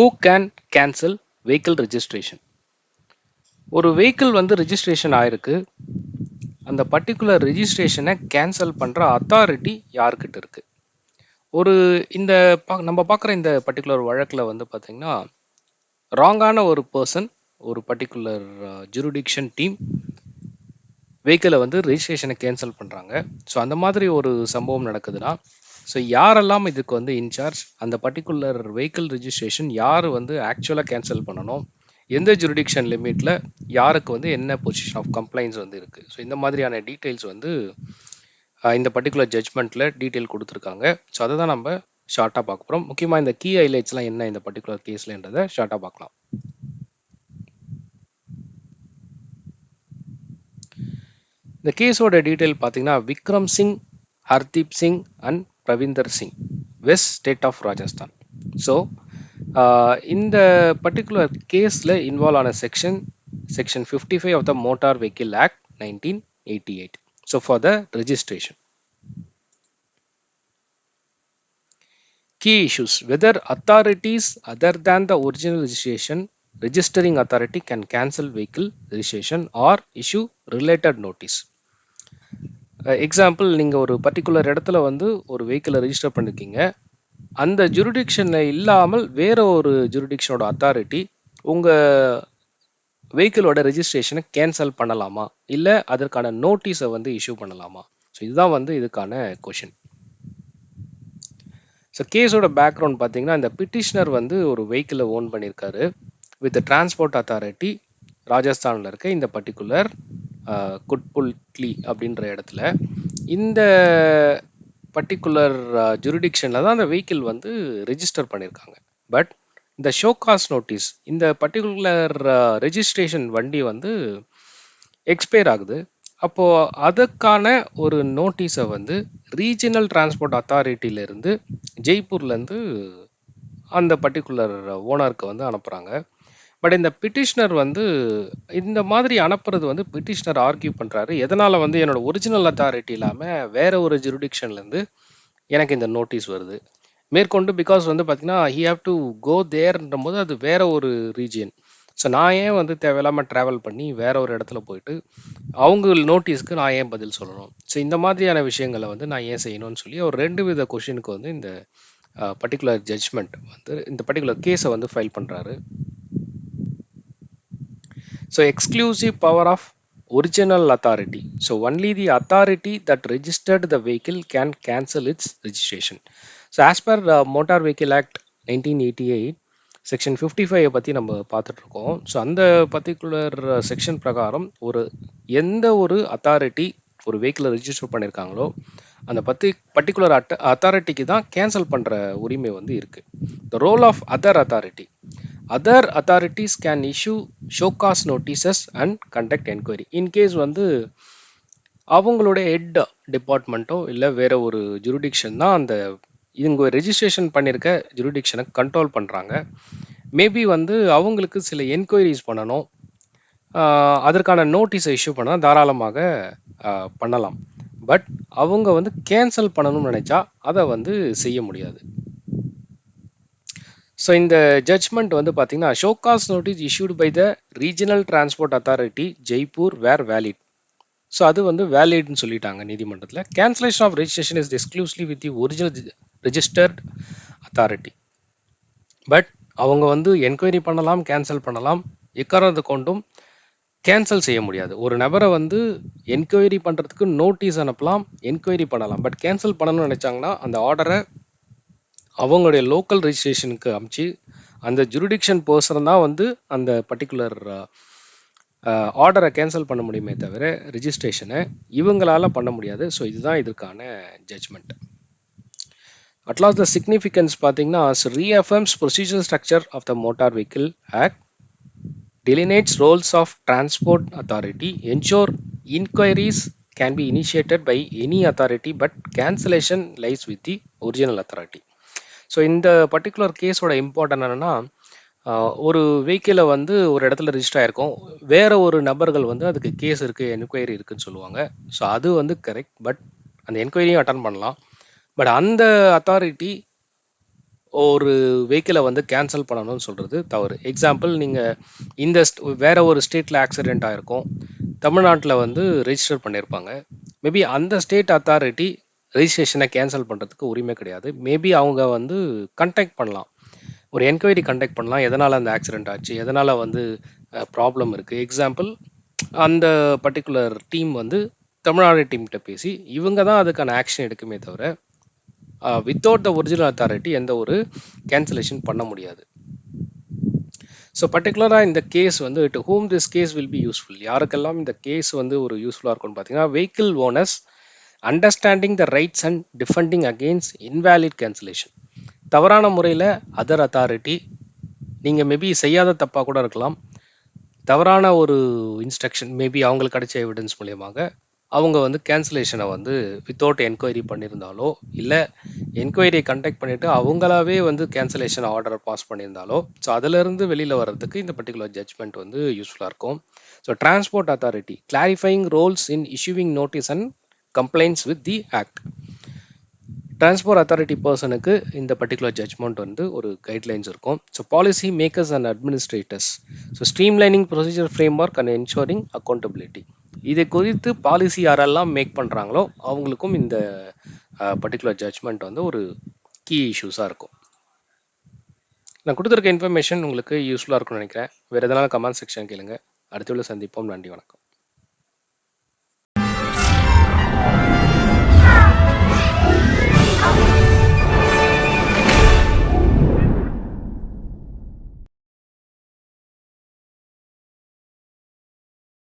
Who can cancel vehicle registration ஒரு vehicle வந்து registration ஆயிருக்கு. அந்த பர்டிகுலர் ரெஜிஸ்ட்ரேஷனை கேன்சல் பண்ணுற அத்தாரிட்டி யார்கிட்ட இருக்கு? ஒரு இந்த பா- நம்ம பார்க்குற இந்த பர்டிகுலர் வழக்கில் வந்து பார்த்தீங்கன்னா ராங்கான ஒரு பர்சன் ஒரு பர்டிகுலர் ஜுரிடிக்ஷன் டீம் வெஹிக்கிளை வந்து ரிஜிஸ்ட்ரேஷனை கேன்சல் பண்ணுறாங்க ஸோ அந்த மாதிரி ஒரு சம்பவம் நடக்குதுன்னா ஸோ யாரெல்லாம் இதுக்கு வந்து இன்சார்ஜ் அந்த பர்டிகுலர் வெஹிக்கிள் ரிஜிஸ்ட்ரேஷன் யார் வந்து ஆக்சுவலாக கேன்சல் பண்ணணும்? எந்த ஜுரிடிக்ஷன் லிமிட்டில் யாருக்கு வந்து என்ன பொசிஷன் ஆஃப் கம்ப்ளைண்ட்ஸ் வந்து இருக்குது ஸோ இந்த மாதிரியான டீட்டெயில்ஸ் வந்து இந்த பர்டிகுலர் ஜட்மெண்ட்டில் டீட்டெயில் கொடுத்துருக்காங்க. ஸோ அதை தான் நம்ம ஷார்ட்டாக பார்க்க போகிறோம் முக்கியமாக இந்த கீ ஹைலைட்ஸ்லாம் என்ன இந்த பர்டிகுலர் கேஸ்லன்றதை ஷார்ட்டாக பார்க்கலாம். இந்த கேஸோட டீட்டெயில் பார்த்தீங்கன்னா Vikram Singh Hardeep Singh and Pavinder Singh, West State of Rajasthan. So, uh, in the particular case involved on a section, section 55 of the Motor Vehicle Act 1988. So, for the registration. Key issues, whether authorities other than the original registration registering authority can cancel vehicle registration or issue related notice. Uh, example நீங்கள் ஒரு particular இடத்துல வந்து ஒரு வெஹிக்கிளை register பண்ணிருக்கீங்க. அந்த ஜுரிடிக்ஷனில் இல்லாமல் வேற ஒரு ஜுரிடிக்ஷனோட அத்தாரிட்டி உங்கள் வெஹிக்கிளோட ரெஜிஸ்ட்ரேஷனை கேன்சல் பண்ணலாமா? இல்லை அதற்கான நோட்டீஸை வந்து இஷ்யூ பண்ணலாமா? ஸோ இதுதான் வந்து இதுக்கான கொஷின் ஸோ கேஸோட பேக்ரவுண்ட் பார்த்தீங்கன்னா இந்த பிட்டிஷனர் வந்து ஒரு வெஹிக்கிளை ஓன் பண்ணியிருக்காரு வித் டிரான்ஸ்போர்ட் அத்தாரிட்டி ராஜஸ்தானில் இருக்க இந்த பர்டிகுலர் குட்புல்ட்லி அப்படின்ற இடத்துல. இந்த பர்டிகுலர் ஜுரிடிக்ஷனில் தான் அந்த வெஹிக்கிள் வந்து ரெஜிஸ்டர் பண்ணியிருக்காங்க பட் இந்த ஷோகாஸ் நோட்டீஸ் இந்த பர்டிகுலர் ரெஜிஸ்ட்ரேஷன் வண்டி வந்து எக்ஸ்பயர் ஆகுது. அப்போது அதுக்கான ஒரு நோட்டீஸை வந்து ரீஜனல் டிரான்ஸ்போர்ட் அத்தாரிட்டியிலேருந்து ஜெய்ப்பூர்லேருந்து அந்த பர்டிகுலர் ஓனருக்கு வந்து அனுப்புகிறாங்க பட் இந்த பிட்டிஷனர் வந்து இந்த மாதிரி அனுப்புறது வந்து பிட்டிஷனர் ஆர்கியூ பண்ணுறாரு எதனால் வந்து என்னோட ஒரிஜினல் அத்தாரிட்டி இல்லாமல் வேற ஒரு ஜுரிடிக்ஷன்லேருந்து எனக்கு இந்த நோட்டீஸ் வருது. மேற்கொண்டு பிகாஸ் வந்து பார்த்தீங்கன்னா ஹி ஹாவ் டு கோ தேர்ன்ற போது அது வேற ஒரு ரீஜியன் ஸோ நான் ஏன் வந்து தேவையில்லாமல் ட்ராவல் பண்ணி வேற ஒரு இடத்துல போயிட்டு அவங்க நோட்டீஸ்க்கு நான் ஏன் பதில் சொல்லணும்? ஸோ இந்த மாதிரியான விஷயங்களை வந்து நான் ஏன் செய்யணும்னு சொல்லி ஒரு ரெண்டு வித கொஷினுக்கு வந்து இந்த பர்டிகுலர் ஜட்ஜ்மெண்ட் வந்து இந்த பர்டிகுலர் கேஸை வந்து ஃபைல் பண்ணுறாரு So exclusive power of original authority. So only the authority that registered the vehicle can cancel its registration. So as per uh, Motor Vehicle Act 1988, section fifty ஃபைவை பற்றி நம்ம பார்த்துட்ருக்கோம் so அந்த பர்டிகுலர் செக்ஷன் uh, பிரகாரம் ஒரு எந்த ஒரு authority ஒரு வெஹிக்கிளை ரிஜிஸ்டர் பண்ணியிருக்காங்களோ அந்த பத்தி பர்டிகுலர் அட்ட அத்தாரிட்டிக்கு தான் கேன்சல் பண்ணுற உரிமை வந்து இருக்குது the role of other authority other authorities can issue show cause notices and conduct enquiry in case வந்து அவங்களுடைய ஹெட் டிபார்ட்மெண்ட்டோ இல்லை வேற ஒரு ஜுரிடிக்ஷன் தான் அந்த இவங்க ரெஜிஸ்ட்ரேஷன் பண்ணியிருக்க ஜுரிடிக்ஷனை கண்ட்ரோல் பண்ணுறாங்க மேபி வந்து அவங்களுக்கு சில என்கொயரிஸ் பண்ணணும். அதற்கான நோட்டீஸை இஷ்யூ பண்ணால் தாராளமாக பண்ணலாம். பட் அவங்க வந்து கேன்சல் பண்ணணும்னு நினச்சா அதை வந்து செய்ய முடியாது. ஸோ இந்த ஜட்ஜ்மெண்ட் வந்து பார்த்தீங்கன்னா show cause notice issued by the regional transport authority Jaipur were valid so அது வந்து வேலிட்னு சொல்லிட்டாங்க நீதிமன்றத்தில். Cancellation of registration is exclusively with the original registered authority but அவங்க வந்து என்கொயரி பண்ணலாம் கேன்சல் பண்ணலாம் எக்காரணத்தை கொண்டும் கேன்சல் செய்ய முடியாது. ஒரு நபரை வந்து என்கொயரி பண்ணுறதுக்கு நோட்டீஸ் அனுப்பலாம் என்கொயரி பண்ணலாம். பட் கேன்சல் பண்ணணும்னு நினச்சாங்கன்னா அந்த ஆர்டரை அவங்களுடைய லோக்கல் ரிஜிஸ்ட்ரேஷனுக்கு அமுச்சு அந்த ஜுரிடிக்ஷன் பர்சன் தான் வந்து அந்த பர்டிகுலர் ஆர்டரை கேன்சல் பண்ண முடியுமே தவிர ரிஜிஸ்ட்ரேஷனை இவங்களால பண்ண முடியாது. ஸோ இதுதான் இதற்கான ஜட்ஜ்மெண்ட் அட்லாஸ் த சிக்னிஃபிகன்ஸ் பார்த்தீங்கன்னா reaffirms procedure structure of the motor vehicle act delineates roles of transport authority ensure inquiries can be initiated by any authority but cancellation lies with the original authority. So இந்த particular கேஸோட importance என்னன்னா ஒரு வெஹிக்கிளை வந்து ஒரு இடத்துல register ஆயிருக்கும். வேற ஒரு நபர்கள் வந்து அதுக்கு கேஸ் இருக்கு என்கொயரி இருக்குன்னு சொல்லுவாங்க. ஸோ அது வந்து கரெக்ட் பட் அந்த என்கொயரியும் அட்டன் பண்ணலாம். பட் அந்த அத்தாரிட்டி ஒரு வெஹிக்கிளை வந்து கேன்சல் பண்ணணும்னு சொல்கிறது தவறு. எக்ஸாம்பிள் நீங்கள் இந்த வேற ஒரு ஸ்டேட்டில் ஆக்சிடென்ட் ஆகிருக்கும் தமிழ்நாட்டில் வந்து ரெஜிஸ்டர் பண்ணியிருப்பாங்க மேபி அந்த ஸ்டேட் அத்தாரிட்டி ரிஜிஸ்ட்ரேஷனை கேன்சல் பண்ணுறதுக்கு உரிமை கிடையாது. மேபி அவங்க வந்து கண்டெக்ட் பண்ணலாம். ஒரு என்கொயரி கண்டக்ட் பண்ணலாம். எதனால் அந்த ஆக்சிடென்ட் ஆச்சு? எதனால் வந்து ப்ராப்ளம் இருக்குது எக்ஸாம்பிள் அந்த பர்டிகுலர் டீம் வந்து தமிழ்நாடு டீம்கிட்ட பேசி இவங்க தான் அதுக்கான ஆக்ஷன் எடுக்குமே தவிர வித்தவுட் த ஒரிஜினல் அத்தாரிட்டி எந்த ஒரு கேன்சலேஷன் பண்ண முடியாது. ஸோ பர்டிகுலராக இந்த கேஸ் வந்து to whom this case will be useful யாருக்கெல்லாம் இந்த கேஸ் வந்து ஒரு யூஸ்ஃபுல்லாக இருக்கும்னு பார்த்தீங்கன்னா vehicle owners understanding the rights and defending against invalid cancellation தவறான முறையில் அதர் அத்தாரிட்டி நீங்கள் மேபி செய்யாத தப்பாக கூட இருக்கலாம். தவறான ஒரு இன்ஸ்ட்ரக்ஷன் மேபி அவங்களுக்கு கிடைச்ச எவிடன்ஸ் மூலியமாக அவங்க வந்து கேன்சலேஷனை வந்து வித்தவுட் என்கொயரி பண்ணியிருந்தாலோ இல்லை என்கொயரியை கண்டக்ட் பண்ணிவிட்டு அவங்களாவே வந்து கேன்சலேஷன் ஆர்டர் பாஸ் பண்ணியிருந்தாலோ ஸோ அதிலிருந்து வெளியில் வர்றதுக்கு இந்த பர்டிகுலர் ஜட்ஜ்மெண்ட் வந்து யூஸ்ஃபுல்லாக இருக்கும். So transport authority clarifying roles in issuing notice and complaints with the act transport authority பர்சனுக்கு இந்த பர்டிகுலர் ஜட்ஜ்மெண்ட் வந்து ஒரு கைட்லைன்ஸ் இருக்கும். So policy makers and administrators so streamlining procedure framework and ensuring accountability இதை குறித்து பாலிசி யாரெல்லாம் make பண்ணுறாங்களோ அவங்களுக்கும் இந்த பர்டிகுலர் ஜட்ஜ்மெண்ட் வந்து ஒரு கீ இஷ்யூஸாக இருக்கும். நான் கொடுத்துருக்க இன்ஃபர்மேஷன் உங்களுக்கு யூஸ்ஃபுல்லாக இருக்கும்னு நினைக்கிறேன். வேறு எதனால கமெண்ட் செக்ஷன் கேளுங்க. அடுத்த உள்ள சந்திப்போம். நன்றி வணக்கம்.